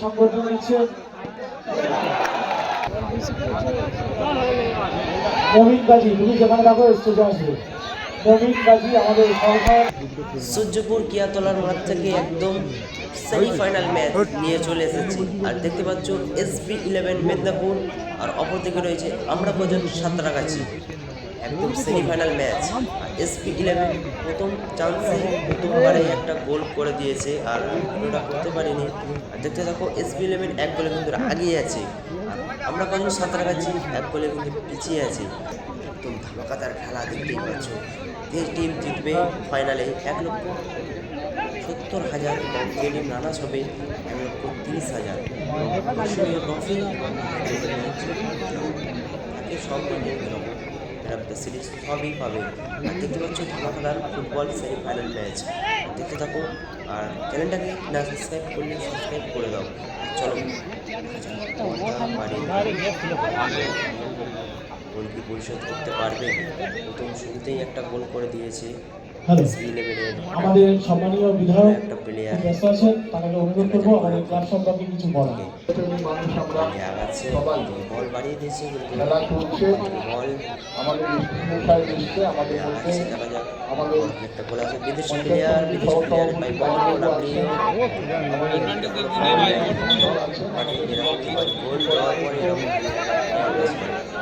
সংবর্ধনা দিচ্ছে নবীন গাজী তুমি যেখানে থাকো স্টেজে আসবে। সূর্যপুর কিয়াতলার মাঠ থেকে একদম সেমিফাইনাল ম্যাচ নিয়ে চলে এসেছি। আর দেখতে পাচ্ছ এসবি ইলেভেন মেদিনীপুর আর অপর দিকে রয়েছে আমরা পর্যন্ত সাঁতরাগাছি। একদম সেমিফাইনাল ম্যাচ এসপি ইলেভেন প্রথম চান্সে প্রথমবারে একটা গোল করে দিয়েছে আর ওটা করতে পারিনি। আর দেখতে থাকো এসপি ইলেভেন এক গোলে কিন্তু আগিয়ে আছে। আমরা কজন সাঁতরাগাছি এক গোলে কিন্তু পিছিয়ে আছি। একদম ধামাকাদার খেলা দেখতেই পাচ্ছ। যে টিম জিতবে ফাইনালে এক লক্ষ সত্তর হাজার এবং যে টিম রানার্স হবে এক লক্ষ তিরিশ হাজার। আকর্ষণীয় ট্রফি তাকে সব নিয়ে বেরোবো ম্যান অফ দ্য সিরিজ সবই পাবে। আর দেখতে পাচ্ছ ধামাকাদার ফুটবল সেমিফাইনাল ম্যাচ দেখতে থাকো, আর চ্যানেলটাকে না সাবস্ক্রাইব করলে সাবস্ক্রাইব করে দাও। চলো কি পরিশোধ করতে পারবে। প্রথম শুরুতেই একটা গোল করে দিয়েছে আমাদের সম্মানীয় বিধায়ক একটা প্লেয়ার খুব ব্যস্ত আছেন তাকে অনুরোধ করব আমাদের ক্লাব সম্পর্কে কিছু বলা মানুষ আমরা আগাচ্ছে বল বাড়িয়ে দিয়েছে খেলা চলছে। বল আমাদের স্কুল আমাদের মধ্যে আগাচ্ছে দেখা যাক। আমাদের একটা গোল আছে। বিদেশি প্লেয়ার বিদেশি প্লেয়ার বাই বল গোল আপনি মানে এরকম গোল দেওয়ার পরে এরকম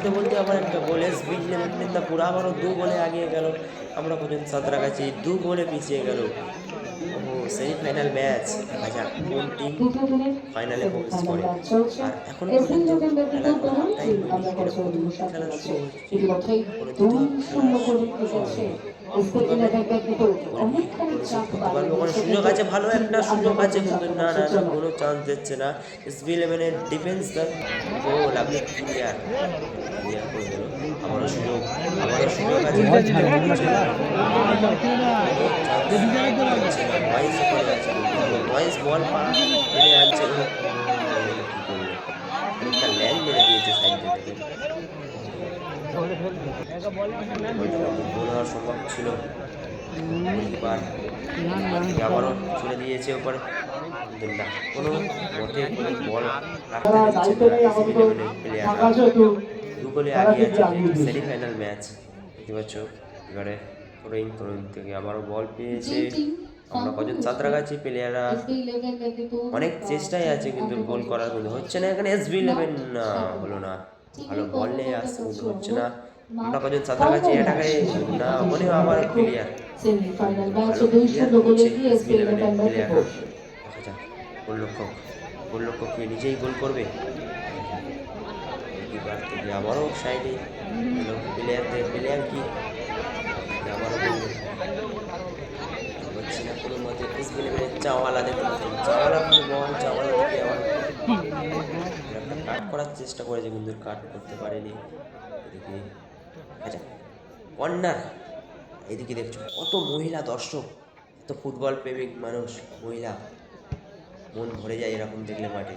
বলতে বলতে আবার একটা গোল এস বিজলে মেদিনীপুর আবারও দু গোলে আগিয়ে গেল। আমরা পর্যন্ত সাঁতরাগাছি দু গোলে পিছিয়ে গেল। ও সেমিফাইনাল ম্যাচ দেখা যাক কোন টিম ফাইনালে প্রবেশ করে? আর এখন পর্যন্ত খেলার কোনো টাইম হয়নি এরকম খেলা শুরু হচ্ছে। কোনো পারবে কোনো সুযোগ আছে ভালো একটা সুযোগ আছে কিন্তু না না না কোনো চান্স দিচ্ছে না। এসবি ইলেভেনের ডিফেন্স গোল আপনি ক্লিয়ার ক্লিয়ার করে দিল। আবারও সুযোগ আবারও সুযোগ আছে। নয়েস করে আছে নয়েস বল পা মেরে আনছে কি করল একটা ল্যান্ড মেরে দিয়েছে সাইড থেকে গোল হওয়ার সম্ভব ছিল। আবারও চলে দিয়েছে ওপরে। না কোনো কোনো বল রাখতে দিচ্ছে দায়িত্ব গোলে আগিয়ে আছে সেমিফাইনাল ম্যাচ দেখতে পাচ্ছ এবারে থ্রোইং থ্রোইং থেকে আবারও বল পেয়েছে। আমরা কজন সাঁতরাগাছি প্লেয়াররা অনেক চেষ্টাই আছে কিন্তু গোল করার কিন্তু হচ্ছে না এখানে এসবি ইলেভেন না হলো না। ভালো বল নিয়ে আসছে কিন্তু হচ্ছে না। আমরা কজন সাঁতরাগাছি এটাকে না মনে হয় আবার প্লেয়ার সেমিফাইনাল ভালো দুই প্লেয়ার গোলে গোলরক্ষক। গোলরক্ষক কি নিজেই গোল করবে? আবারও সাইডে প্লেয়ারদের প্লেয়ার কি? আবারও গোল হচ্ছে না, কোনো মতে এসবি ইলেভেনের চাওয়ালা দেখতে পাচ্ছেন চাওয়ালা বল, চাওয়ালা কাট করার চেষ্টা করেছে, কিন্তু কাট করতে পারেনি। এদিকে আচ্ছা কর্নার, এদিকে দেখছ, কত মহিলা দর্শক, এত ফুটবল প্রেমিক মানুষ, মহিলা। মন ভরে যায় এরকম দেখলে মাঠে।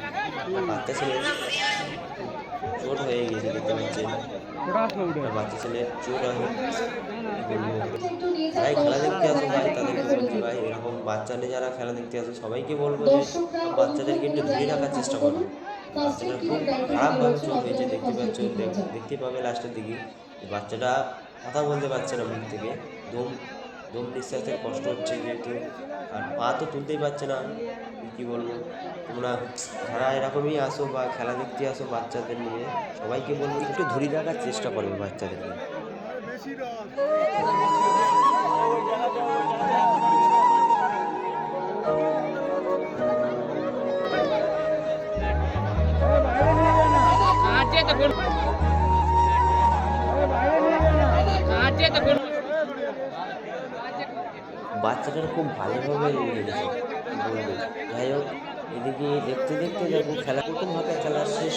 বাচ্চা ছেলে চোট হয়ে গিয়েছে দেখতে পাচ্ছেন। বাচ্চা ছেলে চোট হয়ে ভাই, খেলা দেখতে আসো ভাই তাদেরকে বলছি ভাই? এরকম বাচ্চা নিয়ে যারা খেলা দেখতে আসো, সবাইকে বলব যে বাচ্চাদেরকে একটু দূরে রাখার চেষ্টা করো। বাচ্চাটার খুব খারাপভাবে চোট হয়েছে, দেখতে পাচ্ছ, দেখ- দেখতে পাবে লাস্টের দিকে। বাচ্চাটা কথা বলতে পারছে না মুখ থেকে। দম দম নিঃশ্বাসের কষ্ট হচ্ছে যেহেতু আর পা তো তুলতেই পারছে না। কী বলব? তোমরা যারা এরকমই আসো বা খেলা দেখতে আসো বাচ্চাদের নিয়ে, সবাইকে বলব একটু ধরে রাখার চেষ্টা করবে বাচ্চাদেরকে বাচ্চাটার খুব ভালোভাবে বলবে? যাই হোক এদিকে দেখতে দেখতে দেখো খেলা প্রথমভাবে খেলা শেষ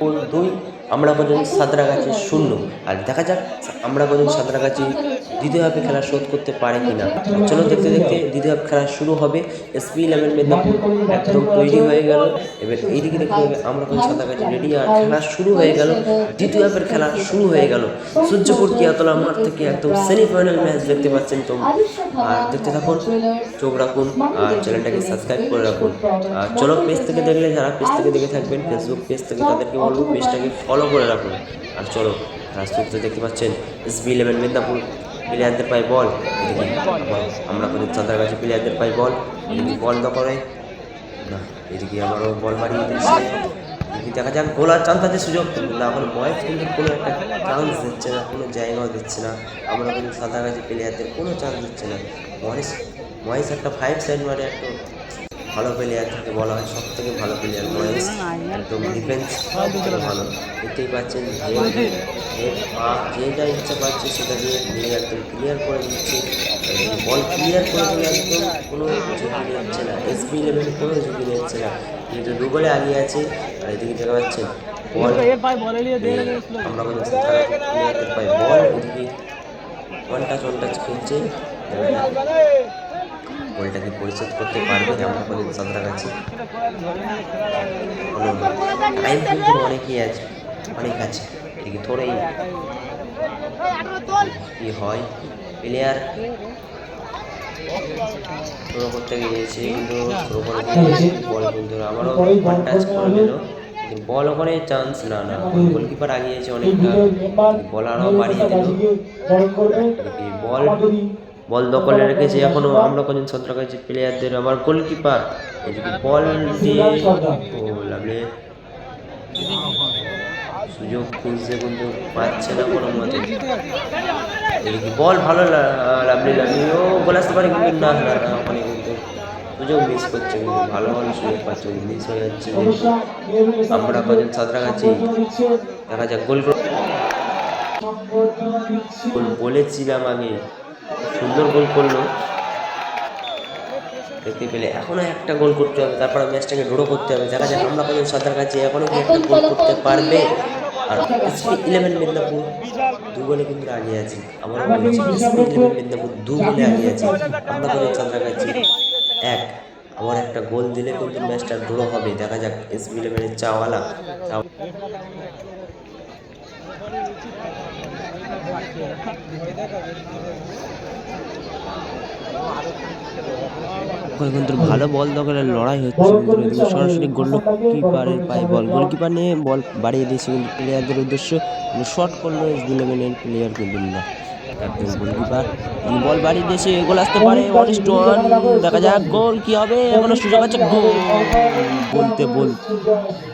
হলো। দুই আমরা কজন সাঁতরাগাছি শূন্য। আর দেখা যাক আমরা কজন সাঁতরাগাছি দ্বিতীয়ভাবে খেলা শোধ করতে পারে কিনা। চলো দেখতে দেখতে দ্বিতীয় খেলা শুরু হবে। এসপি ইলেভেন মেদিনীপুর একদম তৈরি হয়ে গেল। এবার এইদিকে দেখতে হবে, আমরা কজন সাঁতরাগাছি রেডি আর খেলা শুরু হয়ে গেল। দ্বিতীয় হাফের খেলা শুরু হয়ে গেল। সূর্যপুর কিয়াতলা মাঠ থেকে একদম সেমিফাইনাল ম্যাচ দেখতে পাচ্ছেন তো। আর দেখতে থাকুন, চোখ রাখুন, আর চ্যানেলটাকে সাবস্ক্রাইব করে রাখুন। আর চলো পেজ থেকে দেখলে, যারা পেজ থেকে দেখে থাকবেন ফেসবুক পেজ থেকে তাদেরকে বলব পেজটাকে ফলো করে রাখুন আর চলো রাজপুরতে দেখতে পাচ্ছেন এস বি ইলেভেন মেদিনীপুর প্লেয়ারদের পাই বল আমরা কোনো চাঁদার কাছে প্লেয়ারদের পাই বল বল দখলে না, এদিকে আমারও বল বাড়িয়ে দিচ্ছে। দেখা যাক গোল আর চান্স আছে সুযোগ। না এখন বয়স কিন্তু কোনো একটা চান্স দিচ্ছে না, কোনো জায়গাও দিচ্ছে না। আমরা কিন্তু সাঁতারগাছি প্লেয়ারদের কোনো চান্স দিচ্ছে না। মহেশ মহেশ একটা ফাইভ সাইড মানে একটা ভালো প্লেয়ার যাকে বলা হয় সব থেকে ভালো প্লেয়ার মহেশ। একদম ডিফেন্স ভালো। দেখতেই পাচ্ছেন যে যে ইচ্ছা পাচ্ছে সেটা দিয়ে নিয়ে একদম ক্লিয়ার করে দিচ্ছে। বল ক্লিয়ার করে দিলে একদম কোনো ঝুঁকি নিচ্ছে না। এসবি লেভেলে কোনো ঝুঁকি নিচ্ছে না। কিন্তু দুগলে আগিয়ে আছে আর এদিকে দেখা যাচ্ছে বল আমরা বলছি পাই বল এদিকে ওয়ান টাচ ওয়ান টাচ খেলছে। বলটাকে পরিশোধ করতে পারবে আমরা বলি সাঁতরা কাছে। টাইম কিন্তু অনেকই আছে অনেক আছে। এদিকে থোড়াই কি হয়? প্লেয়ার থ্রো করতে গিয়েছে কিন্তু থ্রো করে বল কিন্তু আমারও ওয়ান টাচ করে দিল। বল ওখানে চান্স না না। গোলকিপার আগিয়েছে অনেকটা। বল আরও বাড়িয়ে দিল। বল বল দখলে রেখেছে, এখনও আমরা কজন সতেরো কাছে প্লেয়ারদের আবার গোলকিপার বল দিয়ে লাগলে সুযোগ খুঁজছে কিন্তু পাচ্ছে না কোনো মতে। বল ভালো লা- লাভলি লাভলি। ও গোল আসতে পারে কিন্তু না না ওখানে কিন্তু সুযোগ মিস করছে কিন্তু ভালো ভালো সুযোগ পাচ্ছে মিস হয়ে যাচ্ছে। আমরা কজন সাঁতরাগাছি দেখা যাক গোল বলেছিলাম আগে। সুন্দর গোল করল। দেখতে পেলে এখনও একটা গোল করতে হবে, তারপরে ম্যাচটাকে ড্র করতে হবে। দেখা যাক আমরা কজন সাঁতার কাছে এখনও কি একটা গোল করতে পারবে। আর ইলেভেন মেদিনীপুর, দু গোলে কিন্তু আগিয়ে আছি। আমরা ইলেভেন মেদিনীপুর, দু গোলে আগিয়ে আছি। আমরা কজন সাঁতার কাছে, এক। আবার একটা গোল দিলে কিন্তু ম্যাচটা ড্র হবে। দেখা যাক এসপি ইলেভেনের চাওয়ালা। চাও- ওখানে কিন্তু ভালো বল দখলের লড়াই হচ্ছে। কিন্তু সরাসরি গোল কিপারের পায়ে বল, গোলকিপার নিয়ে বল বাড়িয়ে দিয়েছে কিন্তু প্লেয়ারদের উদ্দেশ্য শর্ট করল ইলেভেনের প্লেয়ার কিন্তু না গোলকিপার বল বাড়িয়ে দিয়েছে গোল আসতে পারে দেখা যাক গোল কি হবে, এখনও সুযোগ আছে গোল। বলতে বল খুব সুন্দর একটা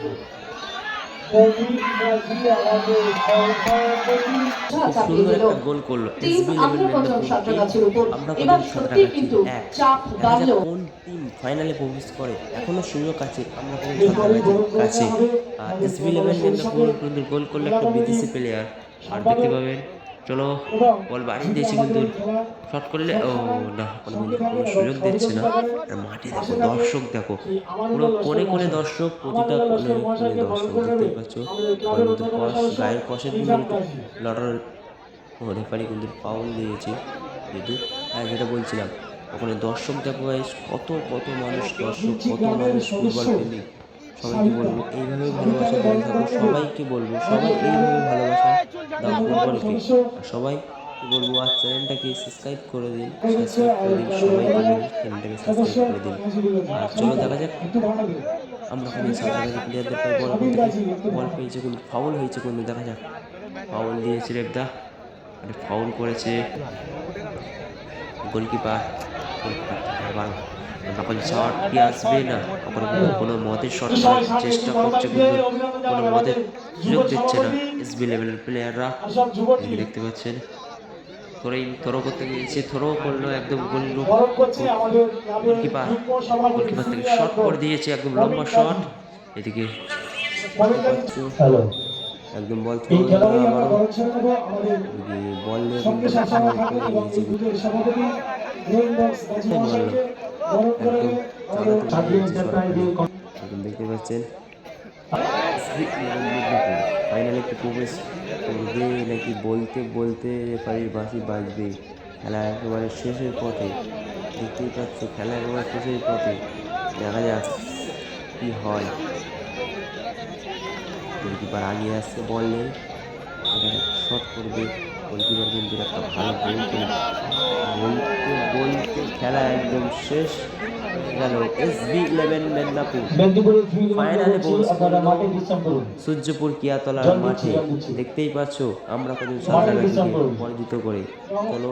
গোল করল। কিন্তু চাপ কোন টিম ফাইনালে প্রবেশ করে। এখনও সুযোগ আছে আমরা কাছে। এসবি ইলেভেন গোল করলে একটা বিদেশি প্লেয়ার আর দেখতে পাবেন চলো, বল বাড়িয়ে দিয়েছে কিন্তু শট করলে, ও না, কোনো কোনো সুযোগ দিচ্ছে না। মাঠে দেখো, দর্শক দেখো, পুরো কোণে কোণে দর্শক, প্রতিটা কোণে কোণে দর্শক দেখতে পাচ্ছ। কষ গায়ের কিন্তু লড়ার রেফারি কিন্তু পাউল দিয়েছে। যেহেতু হ্যাঁ যেটা বলছিলাম, ওখানে দর্শক দেখো কত কত মানুষ দর্শক, কত মানুষ ফুটবল প্রেমিক সবাইকে বলব এইভাবে ভালোবাসা দিয়ে থাকো সবাইকে বলব, সবাই এইভাবে ভালোবাসা দাও ফুটবলকে আর সবাই বলব, আর চ্যানেলটাকে সাবস্ক্রাইব করে দিন সবাইকে চ্যানেলটাকে সাবস্ক্রাইব করে দিন। আর চলো দেখা যাক, আমরা কোনো সাঁতারাগাছি প্লেয়ারদের পায়ে বল করতে বল পেয়েছে কিন্তু ফাউল হয়েছে কিন্তু দেখা যাক। ফাউল দিয়েছে রেবদা ফাউল করেছে। গোলকিপার আবার তখন কি আসবে না ওখানে কোনো- কোনো মতে শট করার চেষ্টা করছে কিন্তু কোনো মতে সুযোগ দিচ্ছে না এসবি লেভেলের প্লেয়াররা দেখতে পাচ্ছেন থ্রোইং থ্রো করতে গিয়েছে, থ্রো করল, একদম গোল গোলকিপার। গোলকিপার থেকে শট করে দিয়েছে, একদম লম্বা শট এদিকে একদম বল বল দেখতে পাচ্ছেন ফাইনালে কি প্রবেশ করবে নাকি বলতে বলতে রেফারির বাঁশি বাজবে খেলা একেবারে শেষের পথে দেখতেই পাচ্ছ খেলা একেবারে শেষের পথে দেখা যাক কি হয় গোলকিপার আগিয়ে আসছে বল নেই শট করবে গোলকিপার কিন্তু একটা ভালো গোল বলতে বলতে খেলা একদম শেষ। গেল এস বি ইলেভেন মেদিনীপুর। ফাইনালে পৌঁছে করুন। সূর্যপুর কিয়াতলার মাঠে। দেখতেই পাচ্ছ আমরা কত করুন। পরাজিত করে। চলো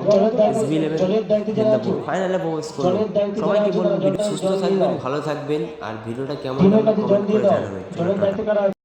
এসবি ইলেভেন মেদিনীপুর ফাইনালে প্রবেশ করল। সবাইকে বলব সুস্থ থাকবেন ভালো থাকবেন। আর ভিডিওটা কেমন কমেন্ট করে জানাবেন।